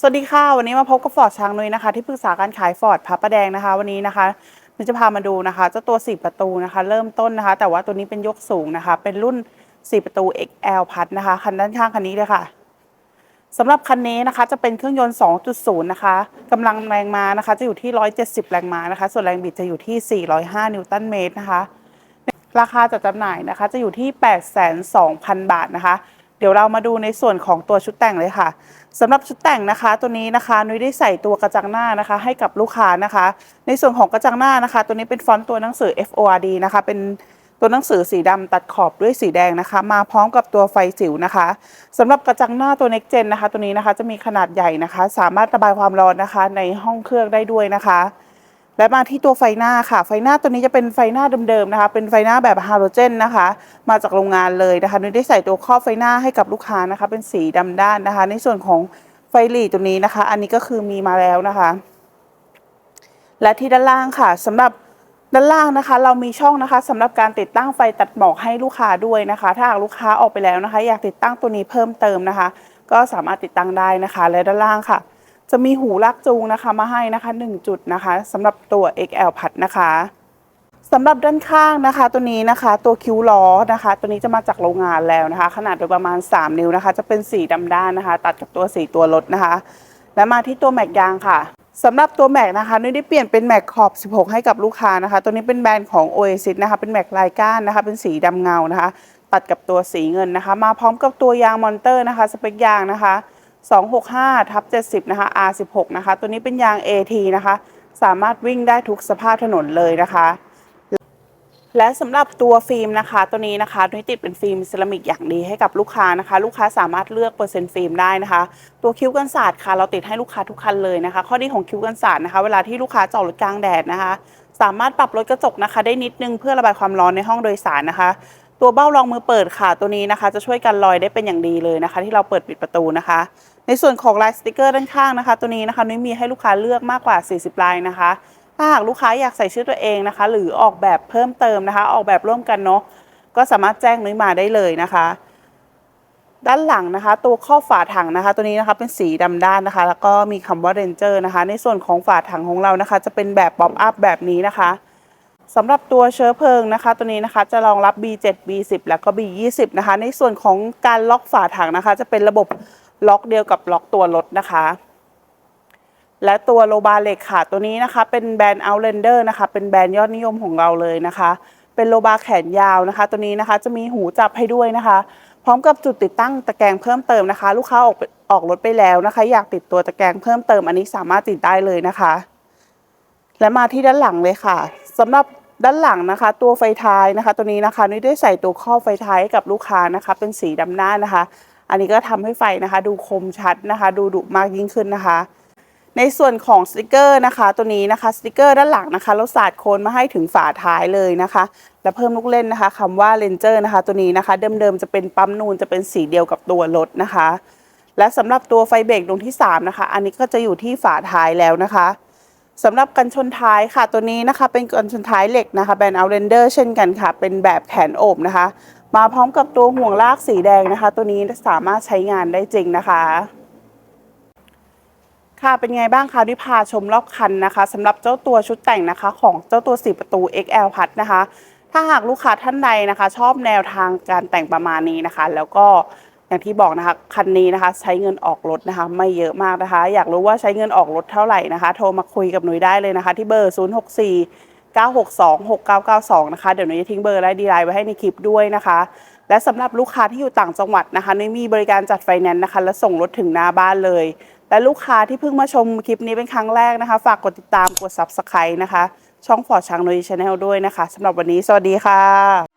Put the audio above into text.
สวัสดีค่ะ วันนี้มาพบกับฟอร์ดช้างนุ้ยนะคะ ที่ปรึกษาการขายฟอร์ดพระประแดงนะคะ วันนี้นะคะนุ้ยจะพามาดูนะคะเจ้าตัว 4 ประตูนะคะ เริ่มต้นนะคะ แต่ว่าตัวนี้เป็นยกสูงนะคะ เป็นรุ่น 4 ประตู XL พัดนะคะคันด้านข้างคันนี้เลยค่ะสำหรับคันนี้นะคะจะเป็นเครื่องยนต์ 2.0 นะคะกำลังแรงม้านะคะ จะอยู่ที่ 170 แรงม้านะคะ ส่วนแรงบิดจะอยู่ที่ 405 นิวตันเมตรนะคะ ราคาจัดจำหน่ายนะคะ จะอยู่ที่ 82,000 บาทนะคะ เดี๋ยวเรามาดูในส่วนของตัวชุดแต่งเลยค่ะสำหรับชุดแต่งนะคะ ตัวนี้นะคะนุ้ยได้ใส่ตัวกระจังหน้านะคะ ให้กับลูกค้านะคะ ในส่วนของกระจังหน้านะคะ ตัวนี้เป็นฟอนต์ตัวหนังสือ FORD นะคะ เป็นตัวหนังสือสีดำตัดขอบด้วยสีแดงนะคะ มาพร้อมกับตัวไฟสิวนะคะสำหรับกระจังหน้าตัว Next Gen นะคะ ตัวนี้นะคะจะมีขนาดใหญ่นะคะ สามารถระบายความร้อนนะคะ ในห้องเครื่องได้ด้วยนะคะ และมาที่ตัวไฟหน้าค่ะ ไฟหน้าตัวนี้จะเป็นไฟหน้าเดิมๆนะคะ เป็นไฟหน้าแบบฮาโลเจนนะคะ มาจากโรงงานเลยนะคะนุ้ยได้ใส่ตัวครอบไฟหน้าให้กับลูกค้านะคะ เป็นสีดำด้านนะคะ ในส่วนของไฟหลีตัวนี้นะคะ อันนี้ก็คือมีมาแล้วนะคะ และที่ด้านล่างค่ะสำหรับด้านล่างนะคะ เรามีช่องนะคะสำหรับการติดตั้งไฟตัดหมอกให้ลูกค้าด้วยนะคะ ถ้าหากลูกค้าออกไปแล้วนะคะ อยากติดตั้งตัวนี้เพิ่มเติมนะคะ ก็สามารถติดตั้งได้นะคะ และด้านล่างค่ะ จะมีหูลากจูงนะคะมาให้นะคะ 1 จุดนะคะสำหรับตัว XL พัดนะคะสำหรับด้านข้างนะคะ ตัวนี้นะคะ ตัวคิ้วล้อนะคะ ตัวนี้จะมาจากโรงงานแล้วนะคะ ขนาดโดยประมาณ 3 นิ้วนะคะ จะเป็นสีดำด้านนะคะ ตัดกับตัวสีตัวรถนะคะ และมาที่ตัวแม็กยางค่ะสำหรับตัวแม็กนะคะนุ้ยได้เปลี่ยนเป็นแม็กขอบ 16 ให้กับลูกค้านะคะ ตัวนี้เป็นแบรนด์ของ Oasis นะคะเป็นแม็กลายก้านนะคะ เป็นสีดำเงานะคะ ตัดกับตัวสีเงินนะคะ มาพร้อมกับตัวยางมอนเตอร์นะคะสเปคยางนะคะ 265ทับ70 นะคะ R16 นะคะ ตัวนี้เป็นยาง AT นะคะ สามารถวิ่งได้ทุกสภาพถนนเลยนะคะ และสำหรับตัวฟิล์มนะคะ ตัวนี้นะคะนุ้ติดเป็นฟิล์มเซรามิกอย่างดีให้กับลูกค้านะคะ ลูกค้าสามารถเลือกเปอร์เซ็นต์ฟิล์มได้นะคะ ตัวคิ้วกันศาสตร์ค่ะ เราติดให้ลูกค้าทุกคันเลยนะคะ ข้อดีของคิ้วกันศาสตร์นะคะ เวลาที่ลูกค้าจอดรถกลางแดดนะคะ สามารถปรับลดกระจกนะคะ ได้นิดนึงเพื่อระบายความร้อนในห้องโดยสารนะคะ ตัวเบ้ารองมือเปิดค่ะตัวนี้นะคะ จะช่วยกันรอยได้เป็นอย่างดีเลยนะคะ ที่เราเปิดปิดประตูนะคะ ในส่วนของลายสติกเกอร์ด้านข้างนะคะ ตัวนี้นะคะนุ้ยมีให้ลูกค้าเลือกมากกว่า 40 ลายนะคะ ถ้าหากลูกค้าอยากใส่ชื่อตัวเองนะคะ หรือออกแบบเพิ่มเติมนะคะ ออกแบบร่วมกันเนาะก็สามารถแจ้งนุ้ยมาได้เลยนะคะ ด้านหลังนะคะ ตัวข้อฝาถังนะคะ ตัวนี้นะคะเป็นสีดำด้านนะคะ แล้วก็มีคำว่า Ranger นะคะ ในส่วนของฝาถังของเรานะคะ จะเป็นแบบป๊อปอัพแบบนี้นะคะ สำหรับตัวเชื้อเพลิงนะคะ ตัวนี้นะคะจะรองรับ B7 B10 แล้วก็ B20 นะคะ ในส่วนของการล็อกฝาถังนะคะ จะเป็นระบบล็อกเดียวกับล็อกตัวรถนะคะ และตัวโลบาเหล็กค่ะ ตัวนี้นะคะ เป็นแบรนด์ Outlander นะคะ เป็นแบรนด์ยอดนิยมของเราเลยนะคะ เป็นโลบาแขนยาวนะคะ ตัวนี้นะคะจะมีหูจับให้ด้วยนะคะ พร้อมกับจุดติดตั้งตะแกรงเพิ่มเติมนะคะ ลูกค้าออกออกรถไปแล้วนะคะ อยากติดตัวตะแกรงเพิ่มเติมอันนี้สามารถติดได้เลยนะคะ และมาที่ด้านหลังเลยค่ะสำหรับ ด้านหลังนะคะ ตัวไฟท้ายนะคะ ตัวนี้นะคะนุ้ยได้ใส่ตัวข้อบไฟท้ายให้กับลูกค้านะคะ เป็นสีดำหน้านะคะ อันนี้ก็ทำให้ไฟนะคะ ดูคมชัดนะคะ ดูดุมากยิ่งขึ้นนะคะ ในส่วนของสติกเกอร์นะคะ ตัวนี้นะคะสติกเกอร์ด้านหลังนะคะเราสาดโคนมาให้ถึงฝาท้ายเลยนะคะ และเพิ่มลูกเล่นนะคะคำว่าเลนเจอร์นะคะ ตัวนี้นะคะ เดิมๆจะเป็นปั๊มนูนจะเป็นสีเดียวกับตัวรถนะคะ และสำหรับตัวไฟเบรกดวงที่3นะคะ อันนี้ก็จะอยู่ที่ฝาท้ายแล้วนะคะ สำหรับกันชนท้ายค่ะตัวนี้นะคะ เป็นกันชนท้ายเหล็กนะคะแบรนด์เอาเรนเดอร์เช่นกันค่ะ เป็นแบบแขนโอบนะคะ มาพร้อมกับตัวห่วงลากสีแดงนะคะ ตัวนี้สามารถใช้งานได้จริงนะคะค่ะเป็นไงบ้างคะที่พาชมรอบคันนะคะสำหรับเจ้าตัวชุดแต่งนะคะ ของเจ้าตัว 4 ประตู XL พัดนะคะ ถ้าหากลูกค้าท่านใดนะคะ ชอบแนวทางการแต่งประมาณนี้นะคะ แล้วก็ อย่างที่บอกนะคะคันนี้นะคะใช้เงินออกรถนะคะ ไม่เยอะมากนะคะ อยากรู้ว่าใช้เงินออกรถเท่าไหร่นะคะ โทรมาคุยกับหนุ่ยได้เลยนะคะ ที่เบอร์ 0 6 4 9 6 2 6 9 9 2 นะคะ เดี๋ยวหนุ่ยจะทิ้งเบอร์และดีไลน์ไว้ให้ในคลิปด้วยนะคะ และสำหรับลูกค้าที่อยู่ต่างจังหวัดนะคะหนุ่ยมีบริการจัดไฟแนนซ์นะคะ และส่งรถถึงหน้าบ้านเลย และลูกค้าที่เพิ่งมาชมคลิปนี้เป็นครั้งแรกนะคะ ฝากกดติดตามกด Subscribe นะคะ ช่องฟอร์ดช้างนุยชาแนลด้วยนะคะสำหรับวันนี้สวัสดีค่ะ